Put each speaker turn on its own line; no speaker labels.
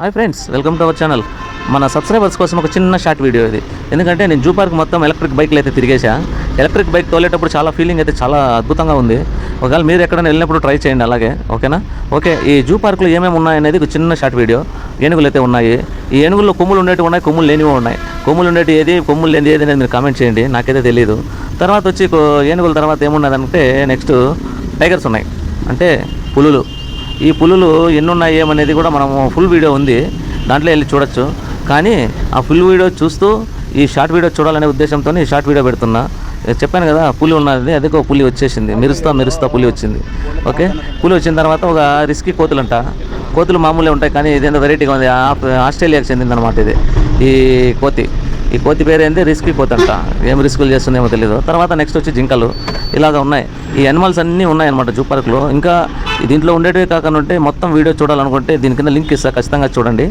Hi friends welcome to our channel. మన subscribers కోసం ఒక చిన్న షార్ట్ వీడియో ఇది. ఎందుకంటే నేను జూ పార్క్ మొత్తం ఎలక్ట్రిక్ బైక్లు అయితే తిరిగేసా ఎలక్ట్రిక్ బైక్ తోలేటప్పుడు చాలా ఫీలింగ్ అయితే చాలా అద్భుతంగా ఉంది. ఒకవేళ మీరు ఎక్కడైనా వెళ్ళినప్పుడు ట్రై చేయండి అలాగే ఓకేనా? ఓకే ఈ జూ పార్క్లో ఏమేమి ఉన్నాయనేది ఒక చిన్న షార్ట్ వీడియో. ఏనుగులు అయితే ఉన్నాయి. ఈ ఏనుగుల్లో కొమ్ములు ఉండేటివి ఉన్నాయి కొమ్ములు లేనివి ఉన్నాయి. కొమ్ములు ఉండేటి ఏది కొమ్ములు లేనిది ఏది అనేది మీరు కామెంట్ చేయండి నాకైతే తెలియదు తర్వాత వచ్చి ఏనుగుల తర్వాత ఏమున్నదంటే నెక్స్ట్ టైగర్స్ ఉన్నాయి. అంటే పులులు. ఈ పులులు ఎన్నున్నాయి ఏమనేది కూడా మనం ఫుల్ వీడియో ఉంది. దాంట్లో వెళ్ళి చూడొచ్చు. కానీ ఆ ఫుల్ వీడియో చూస్తూ ఈ షార్ట్ వీడియో చూడాలనే ఉద్దేశంతో ఈ షార్ట్ వీడియో పెడుతున్నా. చెప్పాను కదా పులి ఉన్నది అదే ఒక పులి వచ్చేసింది. మెరుస్తా మెరుస్తా పులి వచ్చింది. ఓకే? పులి వచ్చిన తర్వాత ఒక రిస్కీ అంట కోతులు మామూలే ఉంటాయి కానీ ఇదేందో వెరైటీగా ఉంది. ఆస్ట్రేలియాకి చెందిందనమాట ఇది. ఈ కోతి. ఈ కోతి పేరు ఏంది రిస్కీ కోతి అంట ఏం రిస్కులు చేస్తుందేమో తెలియదు తర్వాత నెక్స్ట్ వచ్చి జింకలు. ఇలాగ ఉన్నాయి. ఈ యానిమల్స్ అన్నీ ఉన్నాయన్నమాట జూ పార్క్లో. ఇంకా దీంట్లో ఉండేటివి కాకుండా ఉంటే మొత్తం వీడియో చూడాలనుకుంటే దీని కింద లింక్ ఇస్తా ఖచ్చితంగా చూడండి.